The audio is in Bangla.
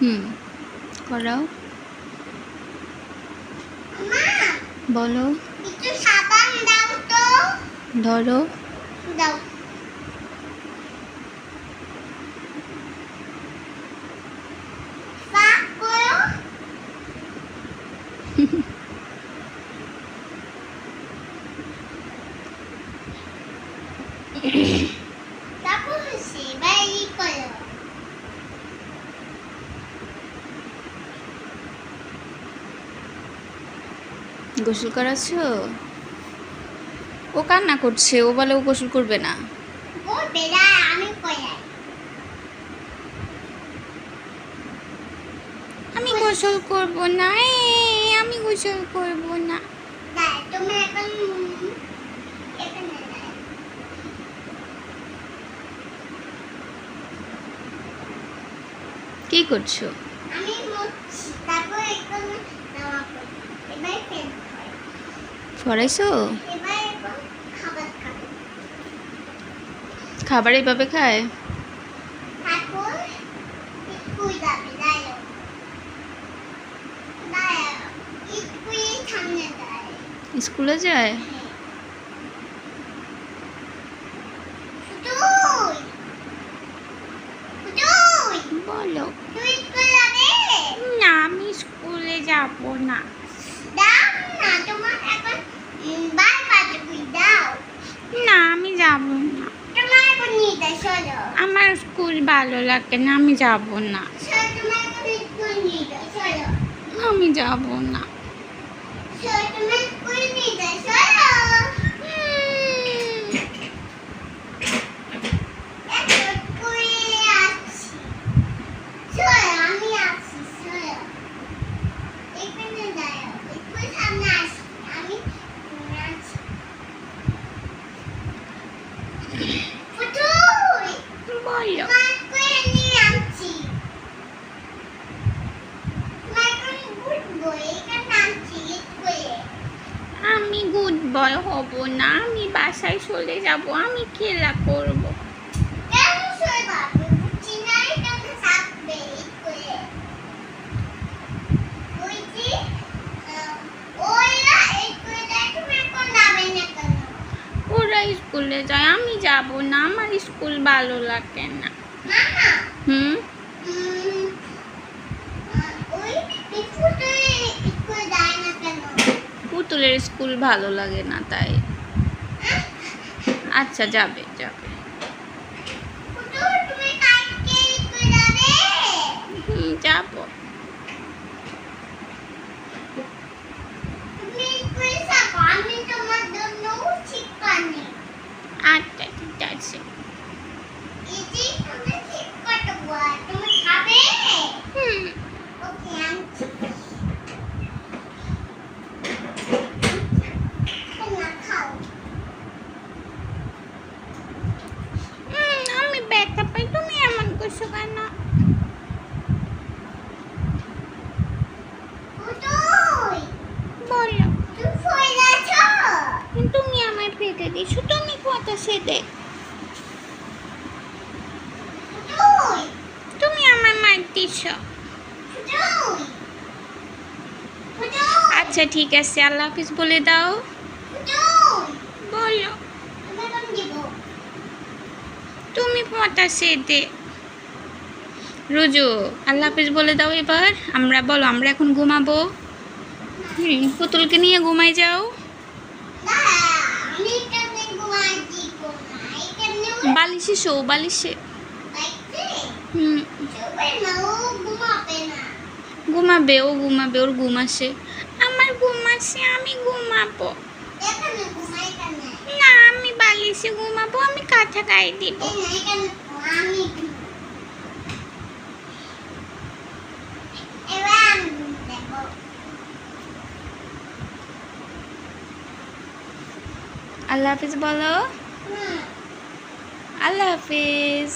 হুম করাও। বলো। ধরো। দাও সাফ করো তারপর সেবার ই করো গোসল করাচ্ছ? ও কান্না করছে ও বলে ও গোসল করবে না। আমি গোসল করব না এ, আমি গোসল করব না। কি করছ? আমি তারপর এখানে জামা পরবো এবার এবার খাবার এইভাবে খায়? স্কুলে যায় তুই তুই বলো তুই স্কুল যাবে না আমি স্কুলে যাব না দাও না তোমার এখন উম, বার বাজে তুই দাও না আমি যাব না তোমার এখন নিয়ে যাই চলো আমার স্কুল ভালো লাগে না আমি যাব না। আমি যাব না। চলো তোমার স্কুল নিয়ে যাই চলো এখন স্কুলে আসছি চলো আমি আসছি চলো এখানে দাঁড়াও স্কুল সামনে আসছি আমি উম, আসছি ফুটুই বলো তোমার স্কুলে নিয়ে আসছি তোমার এখন ঘুরবো এখানে আসছি স্কুলে আমি বয় হব না আমি বাসায় চলে যাব আমি খেলা করব? ওরা স্কুলে যায় আমি যাব না আমার স্কুল ভালো লাগে না। হুম? পুতুলের স্কুল ভালো লাগে না তাই। আচ্ছা যাবে যাবে। যাবে হুম যাব তুমি স্কুলে থাকো আমি তোমার জন্য শিক্ষা নেই আচ্ছা ঠিক আছে ইজি তুমি শিক্ষা দেবো তুমি খাবে হুম ওকে আনছি না খাও হুম, আমি ব্যথা পাই তুমি এমন করছ কেন ফুটুই বলো তুমি ফই যাচ্ছো তুমি আমায় পেটে দিছো? তুমি কত সেদে তুমি আমার মার দিছ। আচ্ছা ঠিক আছে। আল্লাহ হাফিজ বলে দাও। বলো। তুমি পটা সেদে রুজু, আল্লাহ হাফিজ বলে দাও এবার। আমরা, বলো, আমরা এখন ঘুমাবো? পুতুলকে নিয়ে ঘুমাই যাও না আমি কেমনে ঘুমাই দিব না এখানে বালিশে শো বালিশে হুম। ঘুমাবে, ও ঘুমাবে, ওর ঘুম আসে। আমার ঘুম আসে, আমি ঘুমাবো। না, আমি বালিশে ঘুমাবো, আমি কাঁথা গায়ে দিব। আল্লাহ হাফিজ, বলো। আল্লাহ হাফিজ।